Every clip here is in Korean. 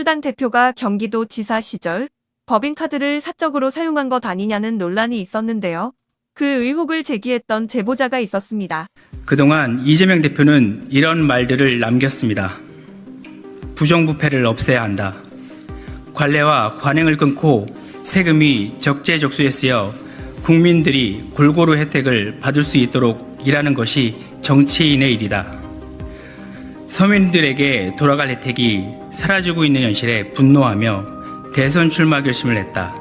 민주당 대표가 경기도 지사 시절 법인카드를 사적으로 사용한 것 아니냐는 논란이 있었는데요. 그 의혹을 제기했던 제보자가 있었습니다. 그동안 이재명 대표는 이런 말들을 남겼습니다. 부정부패를 없애야 한다. 관례와 관행을 끊고 세금이 적재적소에 쓰여 국민들이 골고루 혜택을 받을 수 있도록 일하는 것이 정치인의 일이다. 서민들에게 돌아갈 혜택이 사라지고 있는 현실에 분노하며 대선 출마 결심을 했다.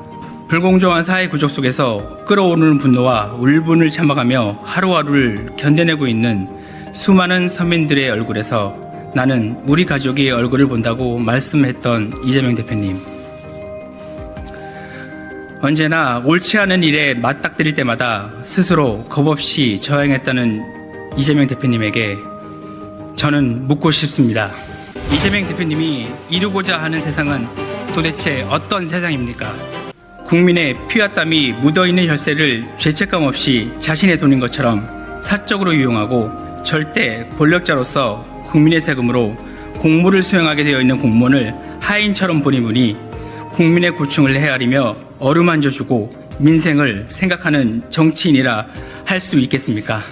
불공정한 사회 구조 속에서 끓어오르는 분노와 울분을 참아가며 하루하루를 견뎌내고 있는 수많은 서민들의 얼굴에서 나는 우리 가족의 얼굴을 본다고 말씀했던 이재명 대표님. 언제나 옳지 않은 일에 맞닥뜨릴 때마다 스스로 겁없이 저항했다는 이재명 대표님에게 저는 묻고 싶습니다. 이재명 대표님이 이루고자 하는 세상은 도대체 어떤 세상입니까? 국민의 피와 땀이 묻어있는 혈세를 죄책감 없이 자신의 돈인 것처럼 사적으로 이용하고 절대 권력자로서 국민의 세금으로 공무를 수행하게 되어 있는 공무원을 하인처럼 보니 보니 국민의 고충을 헤아리며 어루만져주고 민생을 생각하는 정치인이라 할 수 있겠습니까?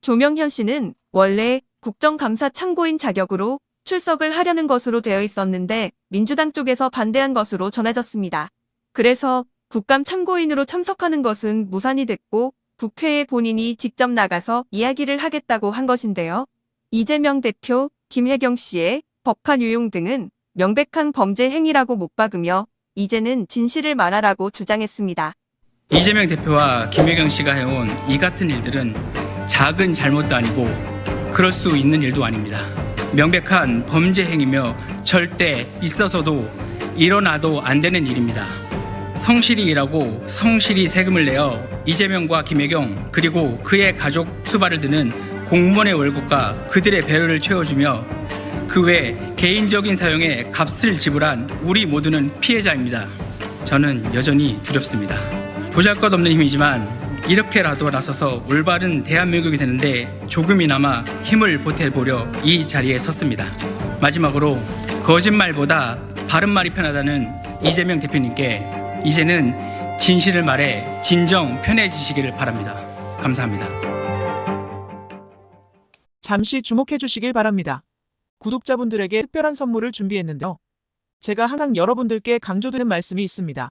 조명현 씨는 원래 국정감사 참고인 자격으로 출석을 하려는 것으로 되어 있었는데 민주당 쪽에서 반대한 것으로 전해졌습니다. 그래서 국감 참고인으로 참석하는 것은 무산이 됐고 국회에 본인이 직접 나가서 이야기를 하겠다고 한 것인데요. 이재명 대표, 김혜경 씨의 법관 유용 등은 명백한 범죄 행위라고 못 박으며 이제는 진실을 말하라고 주장했습니다. 이재명 대표와 김혜경 씨가 해온 이 같은 일들은 작은 잘못도 아니고 그럴 수 있는 일도 아닙니다. 명백한 범죄 행위며 절대 있어서도 일어나도 안 되는 일입니다. 성실히 일하고 성실히 세금을 내어 이재명과 김혜경 그리고 그의 가족 수발을 드는 공무원의 월급과 그들의 배려를 채워주며 그 외 개인적인 사용에 값을 지불한 우리 모두는 피해자입니다. 저는 여전히 두렵습니다. 보잘것없는 힘이지만 이렇게라도 나서서 올바른 대한민국이 되는데 조금이나마 힘을 보태보려 이 자리에 섰습니다. 마지막으로 거짓말보다 바른 말이 편하다는 이재명 대표님께 이제는 진실을 말해 진정 편해지시기를 바랍니다. 감사합니다. 잠시 주목해 주시길 바랍니다. 구독자분들에게 특별한 선물을 준비했는데요. 제가 항상 여러분들께 강조드리는 말씀이 있습니다.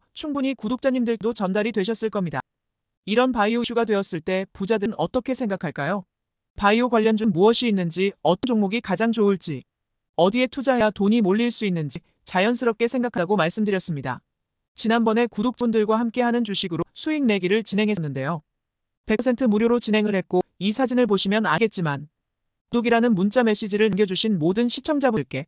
충분히 구독자님들도 전달이 되셨을 겁니다. 이런 바이오 이슈가 되었을 때 부자들은 어떻게 생각할까요? 바이오 관련주 무엇이 있는지, 어떤 종목이 가장 좋을지, 어디에 투자해야 돈이 몰릴 수 있는지 자연스럽게 생각하고 말씀드렸습니다. 지난번에 구독분들과 함께하는 주식으로 수익 내기를 진행했었는데요. 100% 무료로 진행을 했고 이 사진을 보시면 알겠지만 구독이라는 문자 메시지를 남겨주신 모든 시청자분들께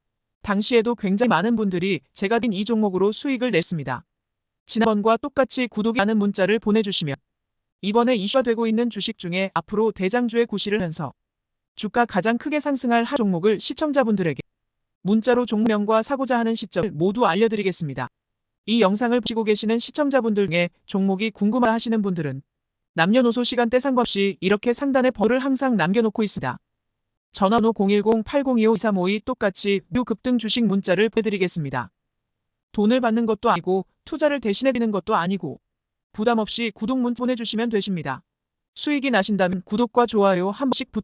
당시에도 굉장히 많은 분들이 제가 딘 이 종목으로 수익을 냈습니다. 지난번과 똑같이 구독이 하는 문자를 보내주시면 이번에 이슈화되고 있는 주식 중에 앞으로 대장주의 구실을 하면서 주가 가장 크게 상승할 한 종목을 시청자분들에게 문자로 종목명과 사고자 하는 시점을 모두 알려드리겠습니다. 이 영상을 보시고 계시는 시청자분들 중에 종목이 궁금하 하시는 분들은 남녀노소 시간대 상관없이 이렇게 상단에 번호를 항상 남겨놓고 있습니다. 전화번호 010-8025-2352 똑같이 묘 급등 주식 문자를 보내드리겠습니다. 돈을 받는 것도 아니고 투자를 대신해드리는 것도 아니고 부담 없이 구독 문자 보내주시면 되십니다. 수익이 나신다면 구독과 좋아요 한 번씩 부탁드립니다.